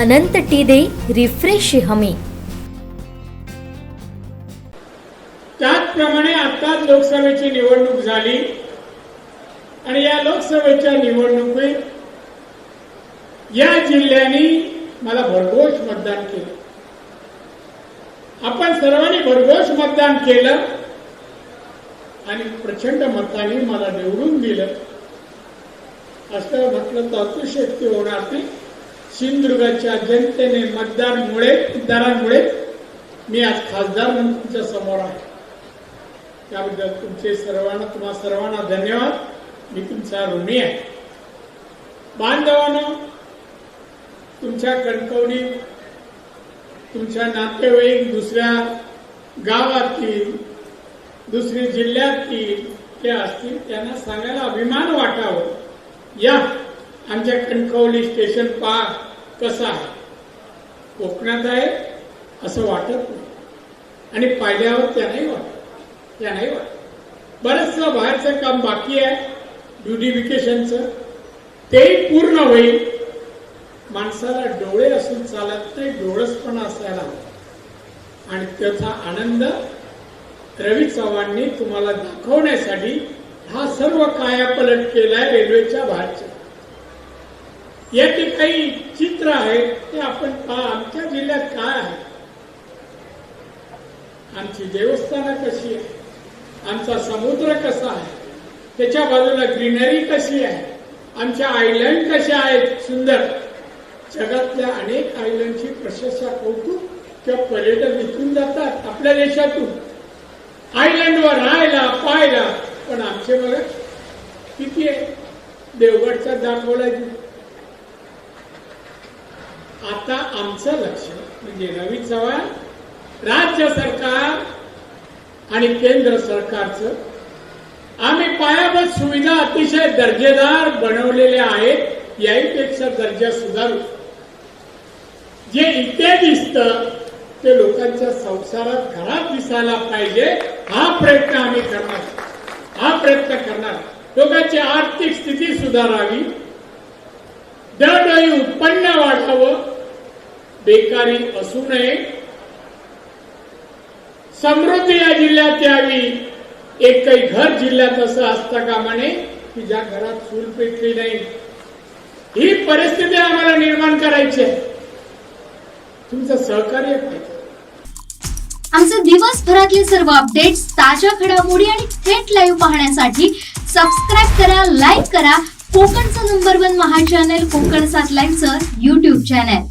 अनंत T दे refresh हमी. त्याचप्रमाणे आता लोकसभेची निवडणूक झाली आणि या लोकसभेच्या निवडणुकीत या जिल्ह्यांनी मला भरघोष मतदान केलं. आपण सर्वांनी भरघोष मतदान केलं आणि प्रचंड मताने मला निवडून दिलं. असं म्हटलं तर अतिशयोक्ती होणार नाही. सिंधुदुर्गाच्या जनतेने मतदारमुळे मतदारांमुळे मी आज खासदार म्हणून तुमच्यासमोर आहे. त्याबद्दल तुमचे सर्वांना तुम्हा सर्वांना धन्यवाद. मी तुमचा ऋणी आहे. बांधवानं तुमच्या कणकवली तुमच्या नातेवाईक दुसऱ्या गावातील दुसऱ्या जिल्ह्यातील ते असतील त्यांना सांगायला अभिमान वाटावं. या आमच्या कणकवली स्टेशन पार्क कसा आहे? कोकणात आहे असं वाटत नाही. आणि पाहिल्यावर त्यांनाही वाटत त्या नाही वाटत बरंचसं बाहेरचं काम बाकी आहे ड्युटिफिकेशनचं तेही पूर्ण होईल. माणसाला डोळे असून चालत नाही डोळसपणा असायला हवं. आणि त्याचा आनंद रवी चव्हाणनी तुम्हाला दाखवण्यासाठी हा सर्व कायापलट केलाय रेल्वेच्या बाहेरच्या. याचे काही चित्र आहे ते आपण पहा आमच्या जिल्ह्यात काय आहे? आमची देवस्थानं कशी आहे? आमचा समुद्र कसा आहे? त्याच्या बाजूला ग्रीनरी कशी आहे? आमच्या आयलंड कशा आहेत? सुंदर. जगातल्या अनेक आयलंडची प्रशंसा कौतुक किंवा पर्यटक इथून जातात आपल्या देशातून. आयलंडवर राहायला पाहायला. पण आमचे बघा किती आहे? देवगडचा दाखवला आता आमचं लक्ष म्हणजे रवी चव्हाण राज्य सरकार आणि केंद्र सरकारचं. आम्ही पायाभूत सुविधा अतिशय दर्जेदार बनवलेल्या आहेत याहीपेक्षा दर्जा सुधारू. जे इथे दिसतं ते लोकांच्या संसारात घरात दिसायला पाहिजे हा प्रयत्न आम्ही करणार. हा प्रयत्न करणार. लोकांची आर्थिक स्थिती सुधारावी. दरडोई उत्पन्न वाढावं. बेकारी असू नये. समृद्धी या जिल्ह्यात यावी. एकही घर जिल्ह्यात असं असता कामा नये की ज्या घरात चूल पेटली नाही. ही परिस्थिती आम्हाला निर्माण करायची आहे. तुमचं सहकार्य पाहिजे आमचे दिवसभरातले सर्व अपडेट्स ताज्या घडामोडी आणि थेट लाईव्ह पाहण्यासाठी सबस्क्राईब करा लाईक करा. कोकणचं number one Maha channel Konkan सात लाईनचं युट्यूब चॅनल